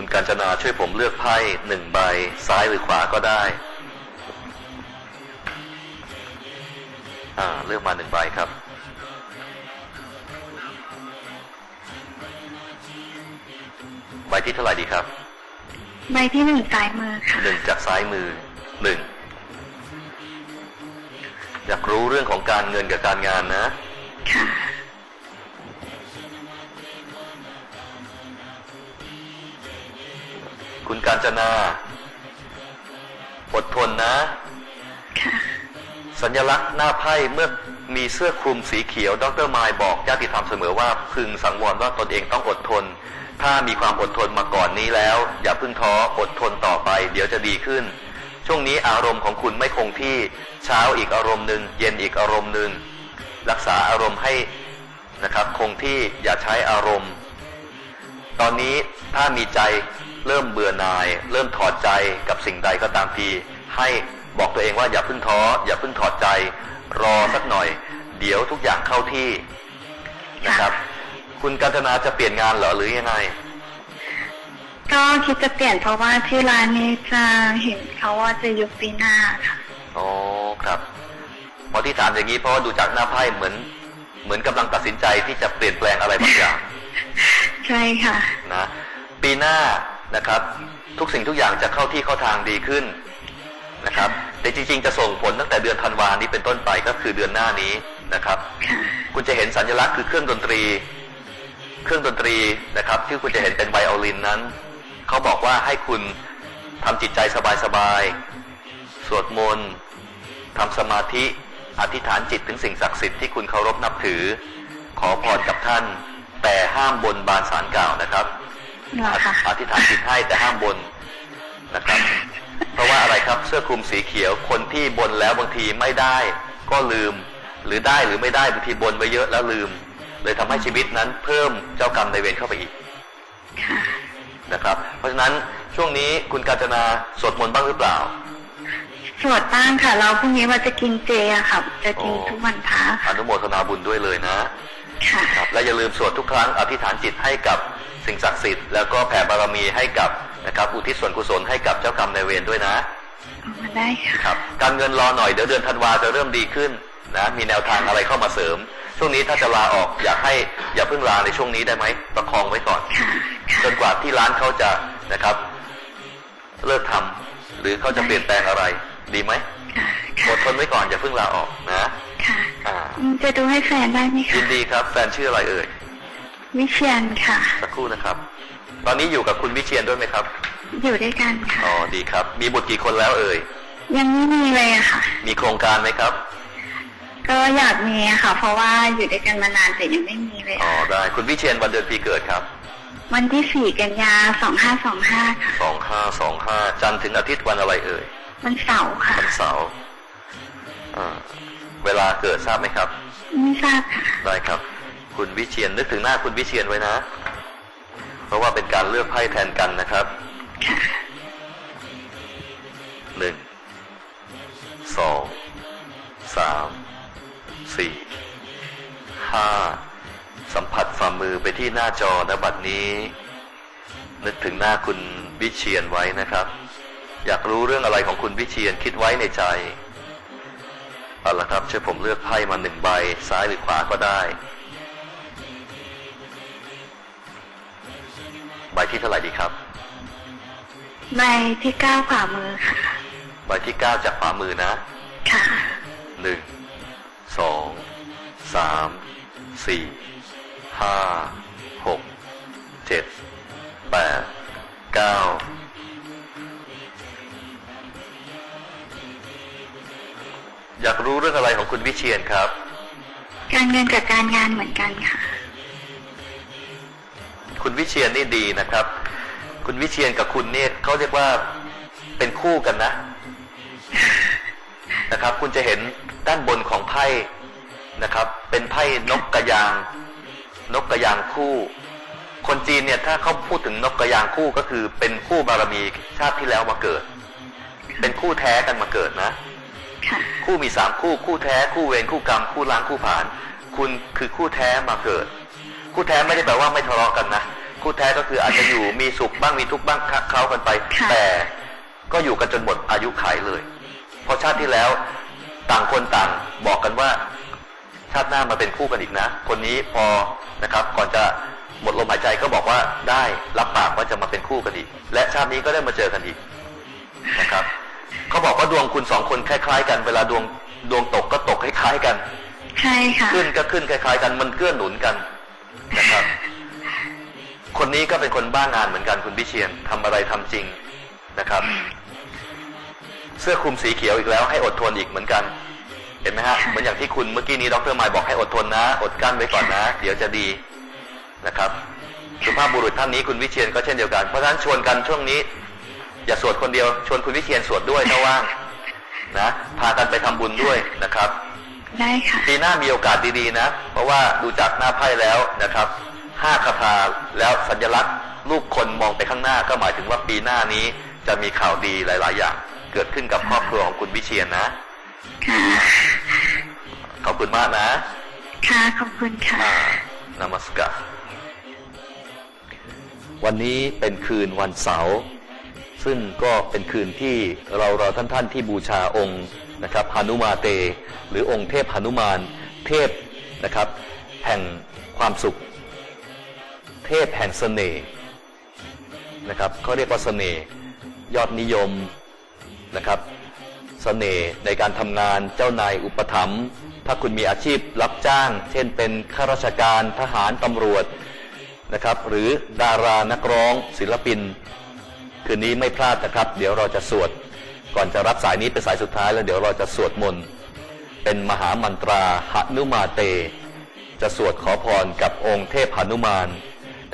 คุณกาญจนาช่วยผมเลือกไพ่หนึ่งใบ ซ้ายหรือขวาก็ได้ อ่า เลือกมาหนึ่งใบครับ ใบที่เท่าไหร่ดีครับ ใบที่หนึ่งซ้ายมือค่ะหนึ่งจากซ้ายมือหนึ่งอยากรู้เรื่องของการเงินกับการงานนะ ค่ะ คุณกาญจนาอดทนนะค่ะสัญลักษณ์หน้าไพ่เมื่อมีเสื้อคลุมสีเขียว ดรมายบอกญาติธรรมเสมอว่าพึงสังวรว่าตนเองต้องอดทน ถ้ามีความอดทนมาก่อนนี้แล้ว อย่าเพึ่งท้ออดทนต่อไป เดี๋ยวจะดีขึ้น ช่วงนี้อารมณ์ของคุณไม่คงที่เช้าอีกอารมณ์หนึ่งเย็นอีกอารมณ์หนึ่งรักษาอารมณ์ให้นะครับ คงที่อย่าใช้อารมณ์ ตอนนี้ถ้ามีใจ เริ่มเบื่อหน่าย เริ่มถอดใจกับสิ่งใดก็ตามที ให้บอกตัวเองว่าอย่าเพิ่งท้ออย่าเพิ่งถอดใจ รอสักหน่อย เดี๋ยวทุกอย่างเข้าที่นะครับ คุณกัญจนาจะเปลี่ยนงานเหรอหรือยังไงก็คิดจะเปลี่ยนเพราะว่าที่ร้านนี้จะเห็นเขาว่าจะยุบปีหน้าค่ะอ๋อครับพอที่ถามอย่างนี้เพราะว่าดูจากหน้าไพ่เหมือน เหมือนกำลังตัดสินใจที่จะเปลี่ยนแปลงอะไรบางอย่าง ใช่ค่ะ นะ ปีหน้า นะครับ ทุกสิ่งทุกอย่างจะเข้าที่เข้าทางดีขึ้นนะครับแต่จริง ๆ จะส่งผลตั้งแต่เดือนธันวานี้เป็นต้นไปก็คือเดือนหน้านี้นะครับ คุณจะเห็นสัญลักษณ์คือเครื่องดนตรี เครื่องดนตรีนะครับที่คุณจะเห็นเป็นไวโอลินนั้นเขาบอกว่าให้คุณทำจิตใจสบายๆสวดมนต์ทำสมาธิอธิษฐานจิตถึงสิ่งศักดิ์สิทธิ์ที่คุณเคารพนับถือ ขอพรกับท่าน แต่ห้ามบนบานสารกล่าวนะครับ อคะอธิษฐานจิตให้แต่ห้ามบนนะครับ เพราะว่าอะไรครับเสื้อคลุมสีเขียวคนที่บนแล้วบางทีไม่ได้ ก็ลืม หรือได้หรือไม่ได้บางทีบนไว้เยอะแล้วลืม เลยทำให้ชีวิตนั้นเพิ่มเจ้ากรรมในายเวรเข้าไปอีกค่ะนะครับ เพราะฉะนั้นช่วงนี้คุณกาญจนาสวดมนต์บ้างหรือเปล่าสวดบ้างค่ะ เราพรุ่งนี้ว่าจะกินเจอะค่ะ จะกินอ๋อทุกวันพระอค่ะนุโมทนาบุญด้วยเลยนะค่ะครับและอย่าลืมสวดทุกครั้งอธิษฐานจิตให้กับ สิ่งศักดิ์สิทธิ์แล้วก็แผ่บารมีให้กับนะครับอุทิศส่วนกุศลให้กับเจ้ากรรมนายเวรด้วยนะเอามาได้ค่ะครับการเงินรอหน่อยเดี๋ยวเดือนธันวาจะเริ่มดีขึ้นนะมีแนวทางอะไรเข้ามาเสริม ช่วงนี้ถ้าจะลาออกอยากให้อย่าเพิ่งลาในช่วงนี้ได้ไหมประคองไว้ก่อนค่ะจนกว่าที่ร้านเขาจะนะครับ เลิกทำหรือเขาจะเปลี่ยนแปลงอะไร ดีไหมค่ะอค่ะดทนไว้ก่อนอย่าเพิ่งลาออกนะค่ะอ่าอืมจะดูให้แฟนได้ไหมยิคะนดีครับ แฟนชื่ออะไรเอ่ย วิเชียนค่ะ สักครู่นะครับ ตอนนี้อยู่กับคุณวิเชียนด้วยไหมครับ อยู่ด้วยกันค่ะ อ๋อ ดีครับ มีบุตรกี่คนแล้วเอ่ย ยังไม่มีเลยอะค่ะ มีโครงการไหมครับ ก็อยากมีอะค่ะ เพราะว่าอยู่ด้วยกันมานานแต่ยังไม่มีเลย อ๋ออะได้ คุณวิเชียนวันเดือนปีเกิดครับ วันที่สี่กันยาสองห้าสองห้าค่ะ สองห้าสองห้าจันทร์ถึงอาทิตย์วันอะไรเอ่ย วันเสาร์ค่ะ วันเสาร์อ่าเวลาเกิดทราบไหมครับ ไม่ทราบค่ะ ได้ครับ คุณวิเชียนนึกถึงหน้าคุณวิเชียนไว้นะ เพราะว่าเป็นการเลือกไพ่แทนกันนะครับค่ะหนึ่งสองสามสี่ห้าสัมผัสฝ่ามือไปที่หน้าจอนะบัดนี้ นึกถึงหน้าคุณวิเชียนไว้นะครับ อยากรู้เรื่องอะไรของคุณวิเชียนคิดไว้ในใจเอาละครับช่วยผมเลือกไพ่มาหนึ่งใบ ซ้ายหรือขวาก็ได้ ใบที่เท่าไหร่ดีครับ ใบที่เก้าขวามือค่ะ ใบที่เก้าจากขวามือนะ ค่ะหนึ่งสองสามสี่ห้าหกเจ็ดแปดเก้าอยากรู้เรื่องอะไรของคุณวิเชียนครับ การเงินกับการงานเหมือนกันค่ะ คุณวิเชียนนี่ดีนะครับ คุณวิเชียนกับคุณเนี่ยเขาเรียกว่าเป็นคู่กันนะ นะครับ คุณจะเห็นด้านบนของไพ่นะครับ เป็นไพ่นกกระยาง นกกระยางคู่ คนจีนเนี่ย ถ้าเขาพูดถึงนกกระยางคู่ก็คือเป็นคู่บารมีชาติที่แล้วมาเกิด เป็นคู่แท้กันมาเกิดนะค่ะคู่มีสามคู่คู่แท้คู่เวรคู่กรรม คู่ล้างคู่ผ่าน คุณคือคู่แท้มาเกิด คู่แท้ไม่ได้แปลว่าไม่ทะเลาะกันนะคู่คู่แท้ก็คืออาจจะอยู่มีสุขบ้างมีทุกข์บ้างคะเขากันไปค่ะแต่ก็อยู่กันจนหมดอายุขัยเลย เพราะชาติที่แล้วต่างคนต่างบอกกันว่าชาติหน้ามาเป็นคู่กันอีกนะ คนนี้พอนะครับ ก่อนจะหมดลมหายใจก็บอกว่าได้รับปากว่าจะมาเป็นคู่กันอีก และชาตินี้ก็ได้มาเจอกันอีกนะครับเขาบอกว่าดวงคุณสองคนคล้าย ๆ กันเวลาดวงดวงตกก็ตกคล้ายๆกัน ใช่ค่ะขึ้นก็ขึ้นคล้าย ๆ กันมันเกื้อหนุนกัน นะครับ คนนี้ก็เป็นคนบ้างานเหมือนกันคุณพิเชียนทำอะไรทำจริงนะครับ เสื้อคลุมสีเขียวอีกแล้ว ให้อดทนอีกเหมือนกัน เห็นไหมฮะเหมือนอย่างที่คุณเมื่อกี้นี้ดรไมล์บอกให้อดทนนะ อดกั้นไว้ก่อนนะ เดี๋ยวจะดีนะครับสุภาพบุรุษท่านนี้คุณวิเชียนก็เช่นเดียวกัน เพราะฉะนั้นชวนกันช่วงนี้ อย่าสวดคนเดียว ชวนคุณวิเชียนสวดด้วยถ้าว่างนะพากันไปทำบุญด้วยนะครับ ได้ค่ะปีหน้ามีโอกาสดีๆนะ เพราะว่าดูจากหน้าไพ่แล้วนะครับห้าคาถาแล้วสัญลักษณ์รูปคนมองไปข้างหน้าก็หมายถึงว่าปีหน้านี้จะมีข่าวดีหลาย ๆ อย่าง เกิดขึ้นกับครอบครัวของคุณวิเชียนนะค่ะขอบคุณมากนะ ค่ะขอบคุณค่ะอ่านามัสการวันนี้เป็นคืนวันเสาร์ซึ่งก็เป็นคืนที่เราเราท่านท่านๆที่บูชาองค์ นะครับหนุมาเต หรือองค์เทพหนุมานเทพนะครับ แห่งความสุข เทพแห่งเสน่ห์นะครับเขาเรียกว่าเสน่ห์ยอดนิยมนะครับเสน่ห์ในการทำงานเจ้านายอุปถัมภ์ถ้าคุณมีอาชีพรับจ้าง เช่นเป็นข้าราชการทหารตำรวจนะครับ หรือดารานักร้องศิลปิน คืนนี้ไม่พลาดนะครับ เดี๋ยวเราจะสวด ก่อนจะรับสายนี้เป็นสายสุดท้ายแล้วเดี๋ยวเราจะสวดมนต์เป็นมหามันตราหนุมาเต จะสวดขอพรกับองค์เทพหนุมาน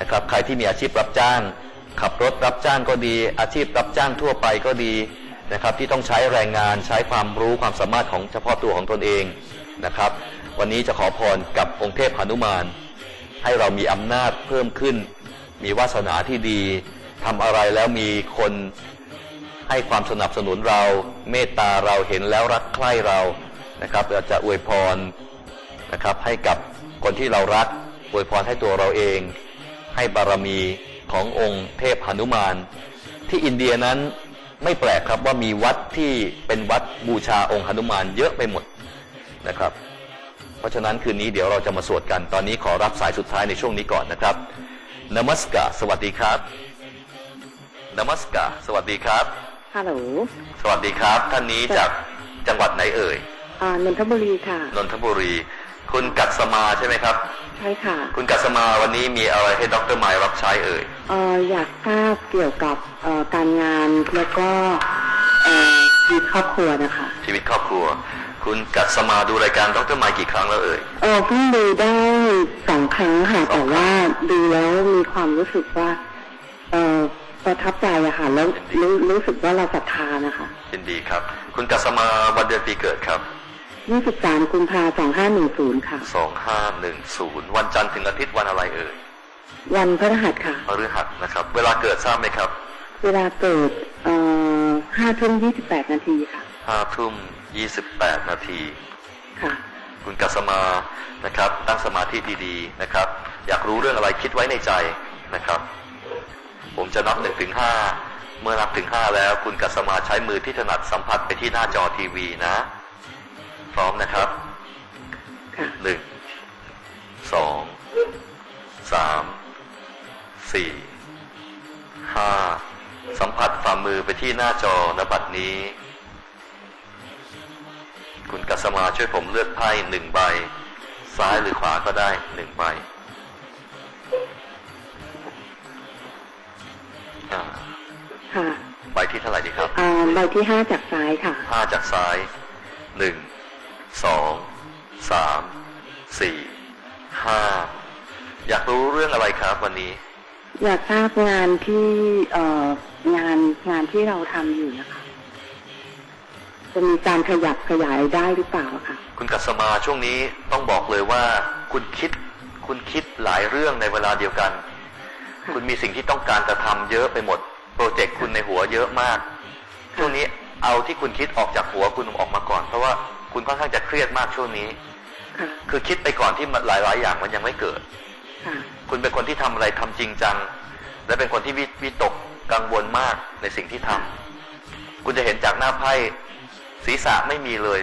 นะครับ ใครที่มีอาชีพรับจ้าง ขับรถรับจ้างก็ดี อาชีพรับจ้างทั่วไปก็ดีนะครับ ที่ต้องใช้แรงงานใช้ความรู้ความสามารถของเฉพาะตัวของตนเองนะครับ วันนี้จะขอพรกับองค์เทพหนุมาน ให้เรามีอำนาจเพิ่มขึ้น มีวาสนาที่ดีทำอะไรแล้วมีคน ให้ความสนับสนุนเรา เมตตาเราเห็นแล้วรักใคร่เรานะครับเราจะอวยพรนะครับให้กับคนที่เรารักอวยพรให้ตัวเราเอง ให้บารมีขององค์เทพหนุมาน ที่อินเดียนั้นไม่แปลกครับว่ามีวัดที่เป็นวัดบูชาองค์หนุมานเยอะไปหมดนะครับ เพราะฉะนั้นคืนนี้เดี๋ยวเราจะมาสวดกันตอนนี้ขอรับสายสุดท้ายในช่วงนี้ก่อนนะครับนมัสกาสวัสดีครับนมัสกาสวัสดีครับ ฮัลโหล สวัสดีครับ ท่านนี้จากจังหวัดไหนเอ่ย อ่านนทบุรีค่ะ นนทบุรี คุณกัสมาใช่ไหมครับ ใช่ค่ะ คุณกัสมาวันนี้มีอะไรให้ดรไมล์รับใช้เอ่ยเอ่ออยากทราบเกี่ยวกับเอ่อการงานแล้วก็เอ่อชีวิตครอบครัวนะคะ ชีวิตครอบครัว คุณกัสมาดูรายการดรไมล์กี่ครั้งแล้วเอ่ย เออเพิ่งดูได้สองครั้งค่ะแต่ว่าดูแล้วมีความรู้สึกว่า เออ ประทับใจอะค่ะ แล้วรู้รู้สึกว่าเราศรัทธานะคะยินดีครับ คุณกัสมาวันเดือนปีเกิดครับ23กุมภาพันธ์2510ค่ะ2510วันจันทร์ถึงอาทิตย์วันอะไรเอ่ยวันพฤหัสค่ะพฤหัสนะครับ เวลาเกิดทราบไหมครับ เวลาเกิดเอ่อ5ทุ่ม28นาทีค่ะ5ทุ่ม28นาทีค่ะ คุณกัสมานะครับ ตั้งสมาธิดีๆนะครับ อยากรู้เรื่องอะไรคิดไว้ในใจนะครับ ผมจะนับหนึ่งถึงห้าเมื่อนับถึงห้าแล้ว คุณกัสมาใช้มือที่ถนัดสัมผัสไปที่หน้าจอทีวีนะ พร้อมนะครับหนึ่งสองสามสี่ห้าสัมผัสฝ่ามือไปที่หน้าจอนบัดนี้ คุณกัสมาช่วยผมเลือกไพ่หนึ่งใบ ซ้ายหรือขวาก็ได้หนึ่งใบ อ่าค่ะใบที่เท่าไหร่ดีครับอ่าใบที่ห้าจากซ้ายค่ะห้าจากซ้ายหนึ่งสองสามสี่ห้าอยากรู้เรื่องอะไรครับวันนี้ อยากทราบงานที่เอ่องานงานที่เราทำอยู่นะคะจะมีการขยับขยายได้หรือเปล่าอะค่ะคุณกัสมาช่วงนี้ต้องบอกเลยว่า คุณคิดคุณคิดหลายเรื่องในเวลาเดียวกัน ค่ะคุณมีสิ่งที่ต้องการจะทำเยอะไปหมด โปรเจกต์คุณในหัวเยอะมากช่วงนี้เอาที่คุณคิดออกจากหัวคุณออกมาก่อน เพราะว่าคุณค่อนข้างจะเครียดมากช่วงนี้ค่ะคือคิดไปก่อนที่มันหลาย ๆ อย่างมันยังไม่เกิดค่ะคุณเป็นคนที่ทำอะไรทำจริงจัง และเป็นคนที่วิวิตกกังวลมากในสิ่งที่ทำคุณจะเห็นจากหน้าไพ่ศีรษะไม่มีเลย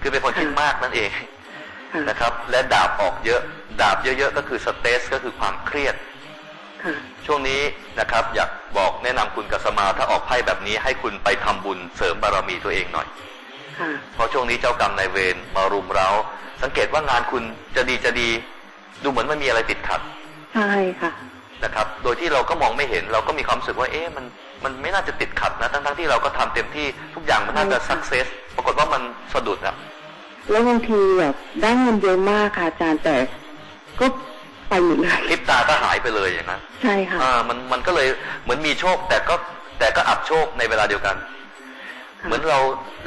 คือเป็นคนคิดมากนั่นเองค่ะนะครับ และดาบออกเยอะ ดาบเยอะ ๆ ก็คือสเตสก็คือความเครียดค่ะ ช่วงนี้นะครับอยากบอกแนะนำคุณกัสมาถ้าออกไพ่แบบนี้ให้คุณไปทำบุญเสริมบารมีตัวเองหน่อยค่ะเพราะช่วงนี้เจ้ากรรมนายเวรมารุมเรา้า สังเกตว่างานคุณจะดีจะดี ดูเหมือนมันมีอะไรติดขัดใช่ค่ะนะครับ โดยที่เราก็มองไม่เห็นเราก็มีความรู้สึกว่าเอ๊ะมันมันไม่น่าจะติดขัดนะ ทั้งๆที่เราก็ทำเต็มที่ทุกอย่างมันน่าจะใช่สัค่ะกเซสปรากฏว่ามันสะดุดอะแล้วบางทีแบบได้เงินเยอะมากค่ะอาจารย์แต่ก็ ไปหมดเลยคลิปตาก็หายไปเลยอย่างนั้นใช่ค่ะอ่ามันมันก็เลยเหมือนมีโชค แต่ก็แต่ก็อับโชคในเวลาเดียวกันค่ะเหมือนเรา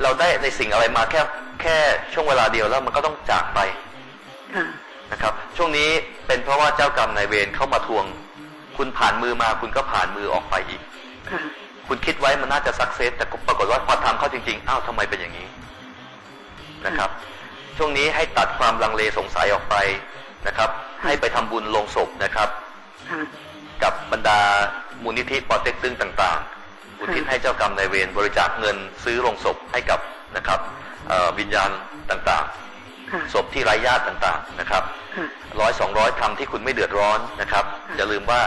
เราได้ในสิ่งอะไรมาแค่แค่ช่วงเวลาเดียวแล้วมันก็ต้องจากไปค่ะนะครับ ช่วงนี้เป็นเพราะว่าเจ้ากรรมนายเวรเข้ามาทวง คุณผ่านมือมาคุณก็ผ่านมือออกไปอีกค่ะคุณคิดไว้มันน่าจะสักเซสแต่ปรากฏว่าพอทำเข้าจริงๆอ้าวทำไมเป็นอย่างนี้นะครับ ช่วงนี้ให้ตัดความลังเลสงสัยออกไปนะครับ ให้ไปทำบุญลงศพนะครับค่ะกับบรรดามูลนิธิปอเต็กตึงต่างๆ อุทิศให้เจ้ากรรมนายเวรบริจาคเงินซื้อลงศพให้กับนะครับเอ่อวิญญาณต่างค่ะๆศพที่ไร้ญาติต่างๆนะครับค่ะร้อยสองร้อยทำที่คุณไม่เดือดร้อนนะครับค่ะอย่าลืมว่า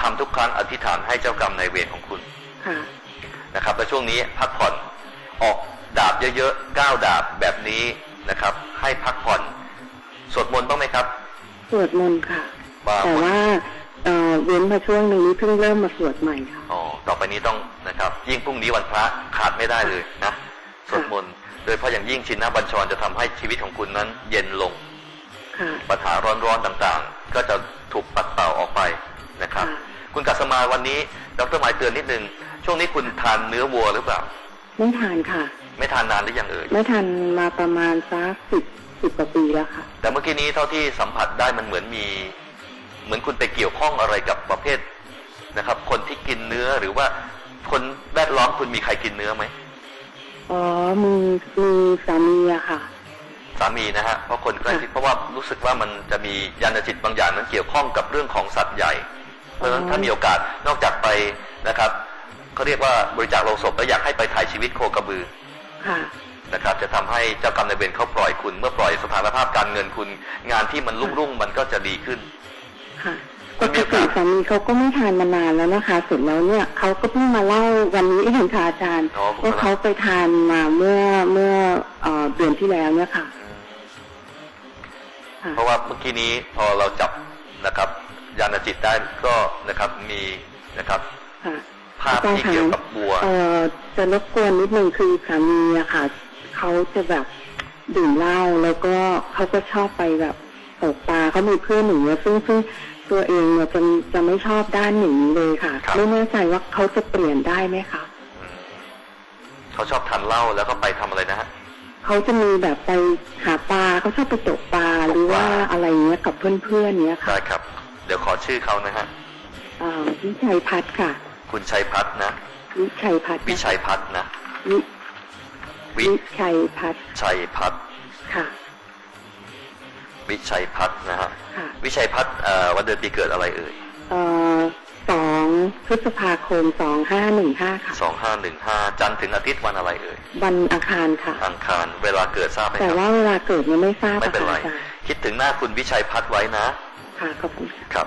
ทำทุกครั้งอธิษฐานให้เจ้ากรรมนายเวรของคุณค่ะนะครับและช่วงนี้พักผ่อนออกดาบเยอะๆก้าวดาบแบบนี้นะครับ ให้พักผ่อน สวดมนต์บ้างไหมครับส วดมนต์ค่ะว่าแต่ว่าเอ่อเว้นมาช่วงหนึ่งนี้เพิ่งเริ่มมาสวดใหม่ค่ะอ๋อต่อไปนี้ต้องนะครับ ยิ่งพรุ่งนี้วันพระขาดไม่ได้เลยนะสวดมนต์โดยเฉพาะอย่างยิ่งชินนบัญชรจะทำให้ชีวิตของคุณนั้น เย็นลงค่ะปัญหาร้อนๆต่างๆ ก็จะถูกปัดเป่าออกไปนะครับค่ะคุณกัสมาวันนี้ดรหมายเตือนนิดนึงช่วงนี้คุณทานเนื้อวัวหรือเปล่า ไม่ทานค่ะ ไม่ทานนานหรือยังเอ่ยไม่ทานมาประมาณสักสิบ สิบกว่าปีแล้วค่ะ แต่เมื่อกี้นี้เท่าที่สัมผัสได้มันเหมือนมี เหมือนคุณไปเกี่ยวข้องอะไรกับประเภทนะครับ คนที่กินเนื้อหรือว่าคนแวดล้อมคุณมีใครกินเนื้อไหมอ๋อมีมีสามีอะค่ะ สามีนะฮะเพราะคนใกล้ชิดค่ะเพราะว่ารู้สึกว่ามันจะมียานจิตบางอย่างนั้นเกี่ยวข้องกับเรื่องของสัตว์ใหญ่ เพราะฉะนั้นอ๋อถ้ามีโอกาสนอกจากไปนะครับเขาเรียกว่าบริจาคโลงศพแล้วอยากให้ไปถ่ายชีวิตโคกระบือ ค่ะ นะครับ จะทำให้เจ้ากรรมนายเวรเขาปล่อยคุณ เมื่อปล่อยสถานภาพการเงินคุณ งานที่มันรุ่งรุ่งๆมันก็จะดีขึ้นค่ะคุปณมีกโอติกาสสามีเขาก็ไม่ทานมานานแล้วนะคะเสร็จแล้วเนี่ยเขาก็เพิ่งมาเล่าวันนี้เองค่ะอาจารย์อ๋อผมว่าเขาไปทานมาเมื่อเมื่อเอ่อเดือนที่แล้วเนี่ยค่ะค่ะเพราะว่าเมื่อกี้นี้พอเราจับนะครับยานจิตได้ก็นะครับมีนะครับค่ะภาพที่เกี่ยวกับบัว เอ่อจะรบกวนนิดนึงคือสามีอะค่ะ เขาจะแบบดื่มเหล้าแล้วก็เขาก็ชอบไปแบบตกปลาเขามีเพื่อนอย่างเงี้ยซึ่งซึ่งตัวเองเนี่ยจะจะไม่ชอบด้านอย่างนี้เลยค่ะครับไม่แน่ใจว่าเขาจะเปลี่ยนได้ไหมคะอืมเขาชอบทานเหล้าแล้วก็ไปทำอะไรนะฮะเขาจะมีแบบไปหาปลาเขาชอบไปตกปลาตกปลาหรือว่าอะไรเงี้ยกับเพื่อนๆเนี้ยค่ะได้ครับ เดี๋ยวขอชื่อเขานะฮะอ่าวิชัยพัฒน์ค่ะ คุณชัยพัฒน์นะวิชัยพัฒน์วิชัยพัฒน์นะวิ วิวิชัยพัฒน์ชัยพัฒน์ค่ะวิชัยพัฒน์นะฮะค่ะวิชัยพัฒน์เอ่อวันเดือนปีเกิดอะไรเอ่ยเอ่อสองพฤษภาคมสองห้าหนึ่งห้าค่ะสองห้าหนึ่งห้าจันทร์ถึงอาทิตย์วันอะไรเอ่ยวันอังคารค่ะอังคารเวลาเกิดทราบไหมแต่ครับว่าเวลาเกิดยังไม่ทราบไม่อะเป็นค่ะไรอาจารย์คิดถึงหน้าคุณวิชัยพัฒน์ไว้นะ ค่ะขอบคุณค่ะครับ